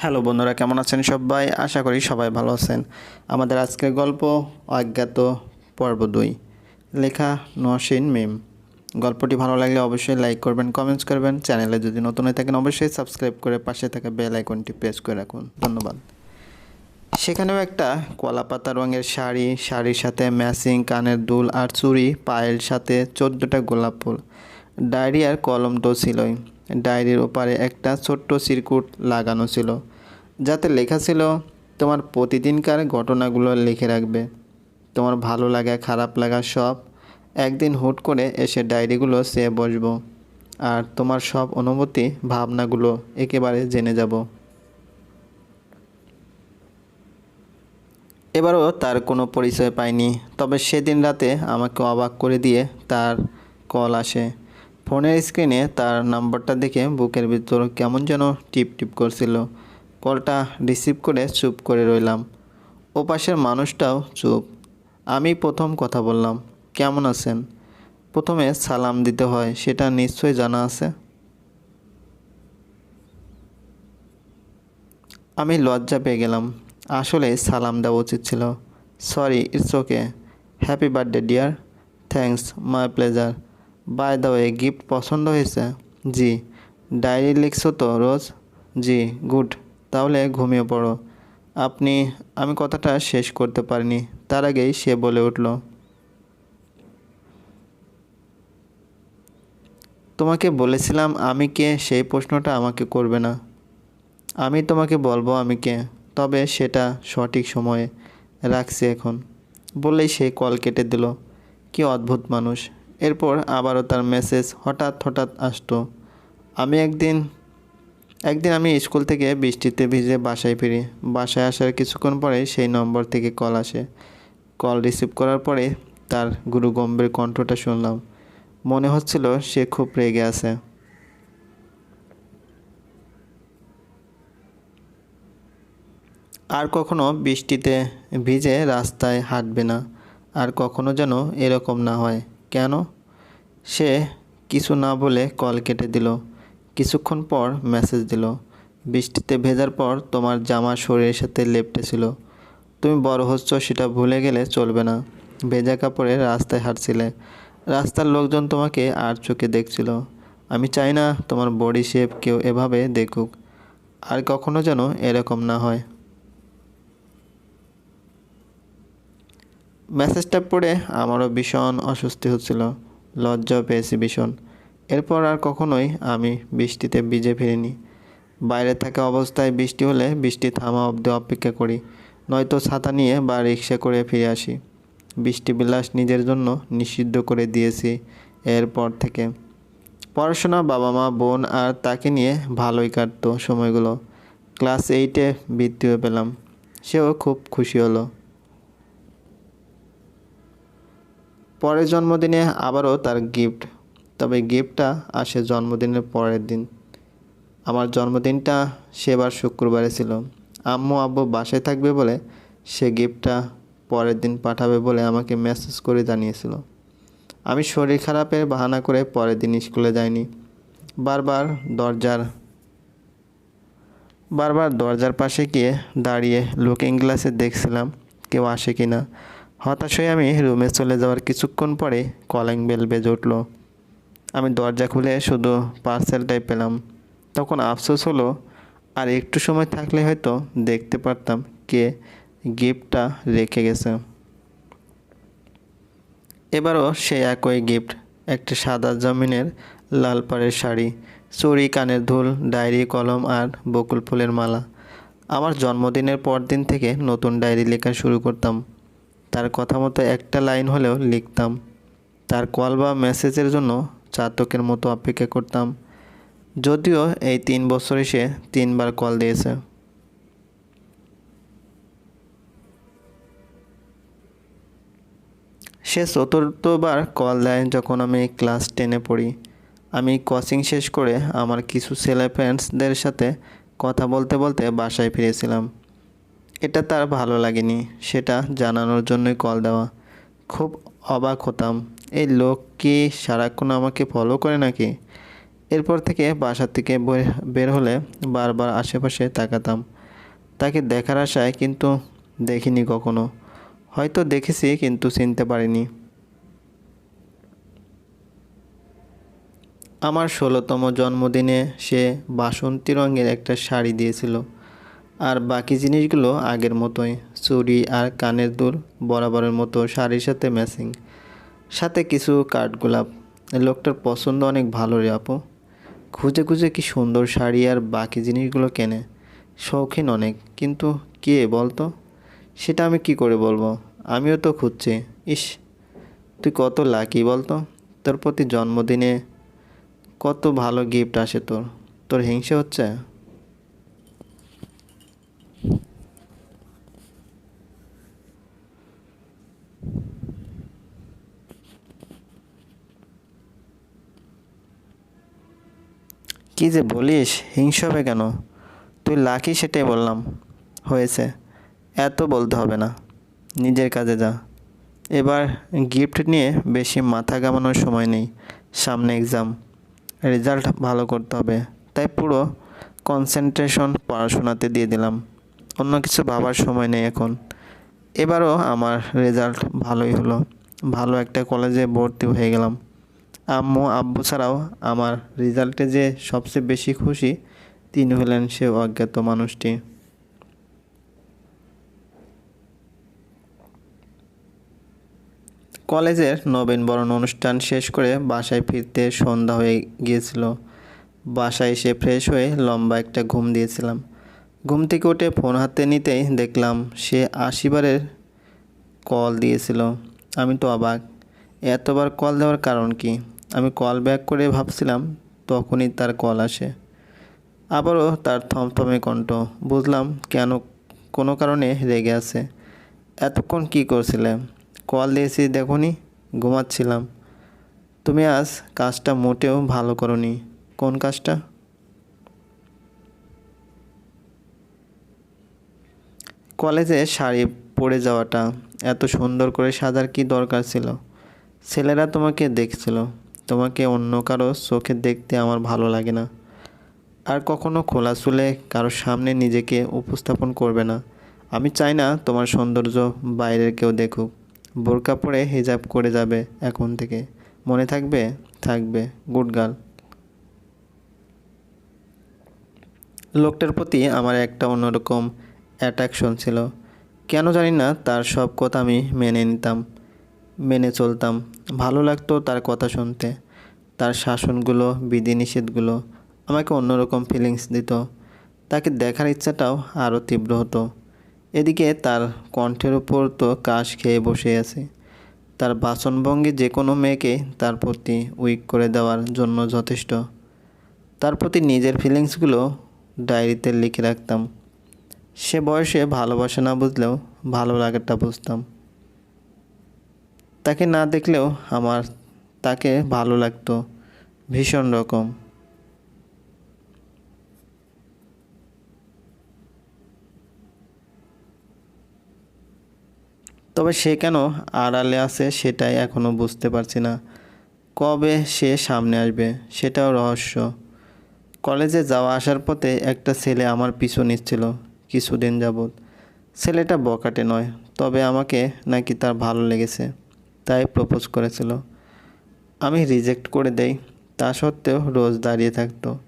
Hello বন্ধুরা, কেমন আছেন সবাই? আশা করি সবাই ভালো আছেন। আমাদের আজকের গল্প অজ্ঞাত পর্ব দুই। লেখা নসীন মিম। গল্পটি ভালো লাগলে অবশ্যই লাইক করবেন কমেন্টস করবেন। চ্যানেলে যদি নতুন হয়ে থাকেন, অবশ্যই সাবস্ক্রাইব করে পাশে থাকা বেল আইকনটি প্রেস করে রাখুন। ধন্যবাদ। সেখানেও একটা কলাপাতা রঙের শাড়ি, শাড়ির সাথে ম্যাচিং কানের দুল আর চুড়ি, পায়ের সাথে চোদ্দোটা গোলাপ ফুল। ডায়েরি আর কলম তো ছিলই। ডায়েরির ওপারে একটা ছোট্ট সিরকুট লাগানো ছিল, যাতে লেখা ছিল, তোমার প্রতিদিনকার ঘটনাগুলো লিখে রাখবে। তোমার ভালো লাগা, খারাপ লাগা সব একদিন হুট করে এসে ডায়েরিগুলো সে বসবো। আর তোমার সব অনুভূতি, ভাবনাগুলো একেবারে জেনে যাব। এবারও তার কোনো পরিচয় পাইনি, তবে সেদিন রাতে আমাকে অবাক করে দিয়ে তার কল আসে। ফোনের স্ক্রিনে তার নাম্বারটা দেখে বুকের ভিতর কেমন যেন টিপ টিপ করছিল। কলটা রিসিভ করে চুপ করে রইলাম। ওপাশের মানুষটাও চুপ। আমি প্রথম কথা বললাম, কেমন আছেন? প্রথমে সালাম দিতে হয়, সেটা নিশ্চয়ই জানা আছে। আমি লজ্জা পেয়ে গেলাম। আসলে সালাম দেওয়া উচিত ছিল। Sorry, it's okay. Happy birthday dear. Thanks, my pleasure. By the way gift পছন্দ হয়েছে? জি। ডায়েরি লিখছো তো, রোজ? জি গুড তাহলে ঘুমিয়ে পড়ো। আপনি, আমি কথাটা শেষ করতে পারিনি। তার আগেই সে বলে উঠল, তোমাকে বলেছিলাম আমি কে, সেই প্রশ্নটা আমাকে করবে না। আমি তোমাকে বলব আমি কে, তবে সেটা সঠিক সময়ে রাখছি এখন। বলেই সে কল কেটে দিল। কি অদ্ভুত মানুষ। এরপর আবারও তার মেসেজ হঠাৎ হঠাৎ আসতো, আমি একদিন একদিন আমি স্কুল থেকে বৃষ্টিতে ভিজে বাসায় ফিরি। বাসায় আসার কিছুক্ষণ পরে সেই নম্বর থেকে কল আসে। কল রিসিভ করার পরে তার গুরু গম্ভীর কণ্ঠটা শুনলাম। মনে হচ্ছিল সে খুব রেগে আছে। আর কখনো বৃষ্টিতে ভিজে রাস্তায় হাঁটবে না। আর কখনো যেন এরকম না হয়। কেন? সে কিছু না বলে কল কেটে দিল। কিছুক্ষণ পর মেসেজ দিল। বৃষ্টিতে ভেজার পর তোমার জামা শরীরের সাথে লেপটেছিল তুমি বড় হচ্ছ, সেটা ভুলে গেলে চলবে না। ভেজা কাপড়ে রাস্তায় হাঁটছিলে। রাস্তার লোকজন তোমাকে আর চোখে দেখছিল। আমি চাই না তোমার বডি শেপ কেউ এভাবে দেখুক। আর কখনো যেন এরকম না হয়। মেসেজটা পড়ে আমারও ভীষণ অস্বস্তি হচ্ছিল, লজ্জাও পেয়েছি ভীষণ। এরপর আর কখনোই আমি বৃষ্টিতে ভিজে ফিরিনি। বাইরে থাকা অবস্থায় বৃষ্টি হলে বৃষ্টি থামা অবধি অপেক্ষা করি, নয়তো ছাতা নিয়ে বা রিক্সা করে ফিরে আসি। বৃষ্টি বিলাস নিজের জন্য নিষিদ্ধ করে দিয়েছি এরপর থেকে। পড়াশোনা বাবা মা, বোন আর তাকে নিয়ে ভালোই কাটতো সময়গুলো। ক্লাস এইটে বৃত্তিও পেলাম। সেও খুব খুশি হলো। পরের জন্মদিনে আবারও তার গিফট। তবে গিফটটা আসে জন্মদিনের পরের দিন। আমার জন্মদিনটা সেবার শুক্রবারে ছিল। আম্মু আব্বু বাসায় থাকবে বলে সে গিফটটা পরের দিন পাঠাবে বলে আমাকে মেসেজ করে জানিয়েছিল। আমি শরীর খারাপের বাহানা করে পরের দিন স্কুলে যাইনি। বারবার দরজার বারবার দরজার পাশে গিয়ে দাঁড়িয়ে লুকিং গ্লাসে দেখছিলাম কেউ আসে কি না হতাশ হয়ে আমি রুমে চলে যাওয়ার কিছুক্ষণ পরে কলিং বেল বেজে উঠল। আমি দরজা খুলে শুধু পার্সেলটাই পেলাম। তখন আফসোস হলো, আর একটু সময় থাকলে হয়তো দেখতে পারতাম কে গিফটটা রেখে গেছে। এবারও সে একই গিফট, একটা সাদা জমিনের লাল পাড়ের শাড়ি চুড়ি কানের ধুল, ডায়েরি কলম আর বকুল ফুলের মালা। আমার জন্মদিনের পর দিন থেকে নতুন ডায়েরি লেখা শুরু করতাম। তার কথা মতো একটা লাইন হলেও লিখতাম। তার কল বা মেসেজের জন্য চাতকের মতো অপেক্ষা করতাম। যদিও এই তিন বছরে সে তিনবার কল দিয়েছে। সে চতুর্থবার কল দেয় যখন আমি ক্লাস টেনে পড়ি। আমি কোচিং শেষ করে আমার কিছু ছেলে ফ্রেন্ডসদের সাথে কথা বলতে বলতে বাসায় ফিরেছিলাম। এটা তার ভালো লাগেনি। সেটা জানানোর জন্যই কল দেওয়া। খুব অবাক হতাম। এই লোক কি সারাক্ষণ আমাকে ফলো করে নাকি? এরপর থেকে বাসা থেকে বের হলে বারবার আশেপাশে তাকাতাম। তাকে দেখার আশায় কিন্তু দেখিনি কখনো। হয়তো দেখেছি কিন্তু চিনতে পারিনি। আমার ষোলোতম জন্মদিনে সে বাসন্তী রঙের একটা শাড়ি দিয়েছিল। আর বাকি জিনিসগুলো আগের মতোই, চুড়ি আর কানের দুল বরাবরের মতো শাড়ির সাথে ম্যাচিং সাথে কিছু কাঠগোলাপ লোকটার পছন্দ অনেক ভালো রে আপু। খুঁজে খুঁজে কি সুন্দর শাড়ি আর বাকি জিনিসগুলো কেনে। শৌখিন অনেক, কিন্তু কে বলতো? সেটা আমি কি করে বলব? আমিও তো খুঁজছি। ইস, তুই কত লাকি বলতো? তোর প্রতি জন্মদিনে কত ভালো গিফট আসে তোর। তোর হিংসে হচ্ছে? কি যে বলিস? হিংসে হবে কেন? তুই লাকি সেটাই বললাম। হয়েছে। এত বলতে হবে না। নিজের কাজে যা। এবার গিফট নিয়ে বেশি মাথা ঘামানোর সময় নেই। সামনে এক্সাম রেজাল্ট ভালো করতে হবে। তাই পুরো কনসেন্ট্রেশন পড়াশোনাতে দিয়ে দিলাম। অন্য কিছু ভাবার সময় নেই এখন। এবারও আমার রেজাল্ট ভালোই হলো। ভালো একটা কলেজে ভর্তি হয়ে গেলাম। আম্মু আব্বু ছাড়াও আমার রেজাল্টে যে সবচেয়ে বেশি খুশি, তিনি হলেন সে অজ্ঞাত মানুষটি। কলেজের নবীনবরণ অনুষ্ঠান শেষ করে বাসায় ফিরতে সন্ধ্যা হয়ে গিয়েছিল। বাসায় এসে ফ্রেশ হয়ে লম্বা একটা ঘুম দিয়েছিলাম। ঘুম থেকে উঠে ফোন হাতে নিতেই দেখলাম সে আশিবারের কল দিয়েছিল। আমি তো অবাক। এতবার কল দেওয়ার কারণ কি? আমি কল ব্যাক করে ভাবছিলাম, তখনই তার কল আসে। আবারও তার থমথমে কণ্ঠ, বুঝলাম, কেন, কোনো কারণে রেগে আছে। এতক্ষণ কি করছিলে? কল দিয়েছি দেখনি, ঘুমাচ্ছিলাম। তুমি আজ কাজটা মোটেও ভালো করনি। কোন কাজটা? কলেজে শাড়ি পরে যাওয়াটা, এত সুন্দর করে সাজার কি দরকার ছিল? ছেলেরা তোমাকে দেখছিল। তোমাকে অন্য কারও চোখে দেখতে আমার ভালো লাগে না। আর কখনো খোলা চুলে কারোর সামনে নিজেকে উপস্থাপন করবে না। আমি চাই না তোমার সৌন্দর্য বাইরের কেউ দেখুক। বোরকা পরে হিজাব করে যাবে এখন থেকে। মনে থাকবে? থাকবে। Good girl. লোকটার প্রতি আমার একটা অন্যরকম অ্যাট্রাকশন ছিল। কেন জানি না, তার সব কথা আমি মেনে নিতাম। মেনে চলতাম। ভালো লাগতো তার কথা শুনতে। তার শাসনগুলো, বিধিনিষেধগুলো আমাকে অন্যরকম ফিলিংস দিত। তাকে দেখার ইচ্ছাটাও আরও তীব্র হতো। এদিকে তার কণ্ঠের উপর তো কাশ খেয়ে বসে আছে। তার বাচনভঙ্গি যে কোনো মেয়েকে তার প্রতি উইক করে দেওয়ার জন্য যথেষ্ট। তার প্রতি নিজের ফিলিংসগুলো ডায়েরিতে লিখে রাখতাম। সে বয়সে ভালোবাসা না বুঝলেও ভালো লাগাটা বুঝতাম। তাকে না দেখলেও আমার তাকে ভালো লাগতো, ভীষণ রকম। তবে সে কেন আড়ালে আছে সেটাই এখনও বুঝতে পারছি না। কবে সে সামনে আসবে সেটাও রহস্য। কলেজে যাওয়া আসার পথে একটা ছেলে আমার পিছু নিচ্ছিল কিছুদিন যাবৎ। ছেলেটা বকাটে নয়, তবে আমাকে নাকি তার ভালো লেগেছে। তাই প্রপোজ করেছিল। আমি রিজেক্ট করে দেই, তা সত্ত্বেও রোজ দাঁড়িয়ে থাকতো।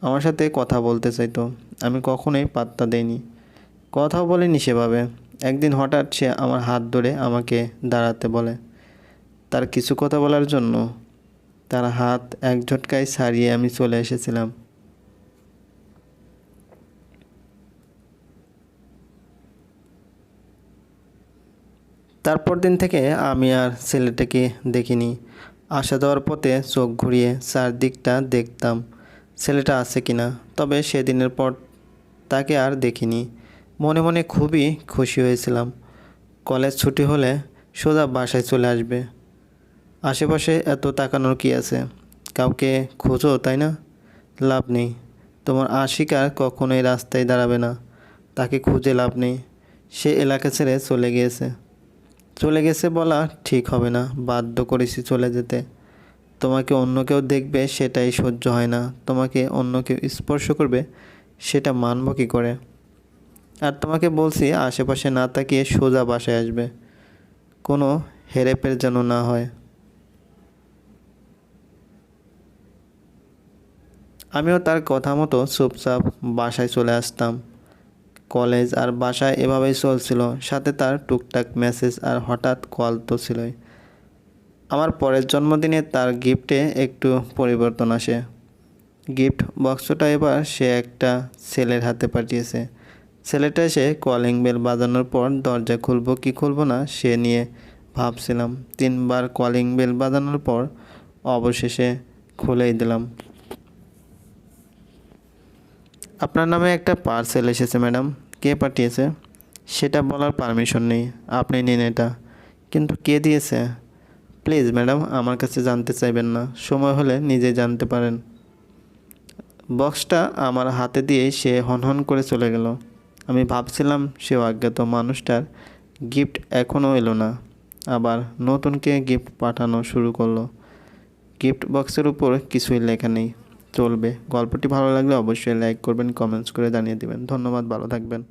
আমার সাথে কথা বলতে চাইতো। আমি কখনোই পাত্তা দেইনি। কথাও বলিনি সেভাবে। একদিন হঠাৎ সে আমার হাত ধরে আমাকে দাঁড়াতে বলে, তার কিছু কথা বলার জন্য? তার হাত এক ঝটকায় ছাড়িয়ে আমি চলে এসেছিলাম। তারপর দিন থেকে আমি আর ছেলেটাকে দেখিনি। আসা দেওয়ার পথে চোখ ঘুরিয়ে চারদিকটা দেখতাম ছেলেটা আছে কিনা, তবে সেদিনের পর তাকে আর দেখিনি। মনে মনে খুবই খুশি হয়েছিলাম। কলেজ ছুটি হলে সোজা বাসায় চলে আসবে। আশেপাশে এত তাকানোর কি আছে? কাউকে খোঁজো, তাই না? লাভ নেই। তোমার আশিকার কখনোই রাস্তায় দাঁড়াবে না। তাকে খুঁজে লাভ নেই। সে এলাকা ছেড়ে চলে গিয়েছে। চলে গেছে বলা ঠিক হবে না, বাধ্য করেছি চলে যেতে। তোমাকে অন্য কেউ দেখবে, সেটাই সহ্য হয় না। তোমাকে অন্য কেউ স্পর্শ করবে, সেটা মানব কী করে? আর তোমাকে বলছি, আশেপাশে না তাকিয়ে সোজা বাসায় আসবে। কোনো হেরেপের যেন না হয়। আমিও তার কথা মতো চুপচাপ বাসায় চলে আসতাম। কলেজ আর বাসায় এভাবেই চলছিল। সাথে তার টুকটাক মেসেজ আর হঠাৎ কল তো ছিলই। আমার পরের জন্মদিনে তার গিফটে একটু পরিবর্তন আসে। গিফট বক্সটা এবার সে একটা ছেলের হাতে পাঠিয়েছে। ছেলেটা এসে কলিং বেল বাজানোর পর দরজা খুলবো কি খুলবো না সে নিয়ে ভাবছিলাম। তিনবার কলিং বেল বাজানোর পর অবশেষে খুলেই দিলাম। আপনার নামে একটা পার্সেল এসেছে ম্যাডাম কে পাঠিয়েছে? সেটা বলার পারমিশন নেই। আপনি নিন এটা। কিন্তু কে দিয়েছে? প্লিজ ম্যাডাম আমার কাছে জানতে চাইবেন না। সময় হলে নিজে জানতে পারেন। বক্সটা আমার হাতে দিয়েই সে হনহন করে চলে গেল। আমি ভাবছিলাম সে অজ্ঞাত মানুষটার গিফট এখনও এলো না। আবার নতুনকে গিফট পাঠানো শুরু করল। গিফট বক্সের উপর কিছুই লেখা নেই। চলবে। গল্পটি ভালো লাগলে অবশ্যই লাইক করবেন কমেন্টস করে জানিয়ে দেবেন। ধন্যবাদ ভালো থাকবেন।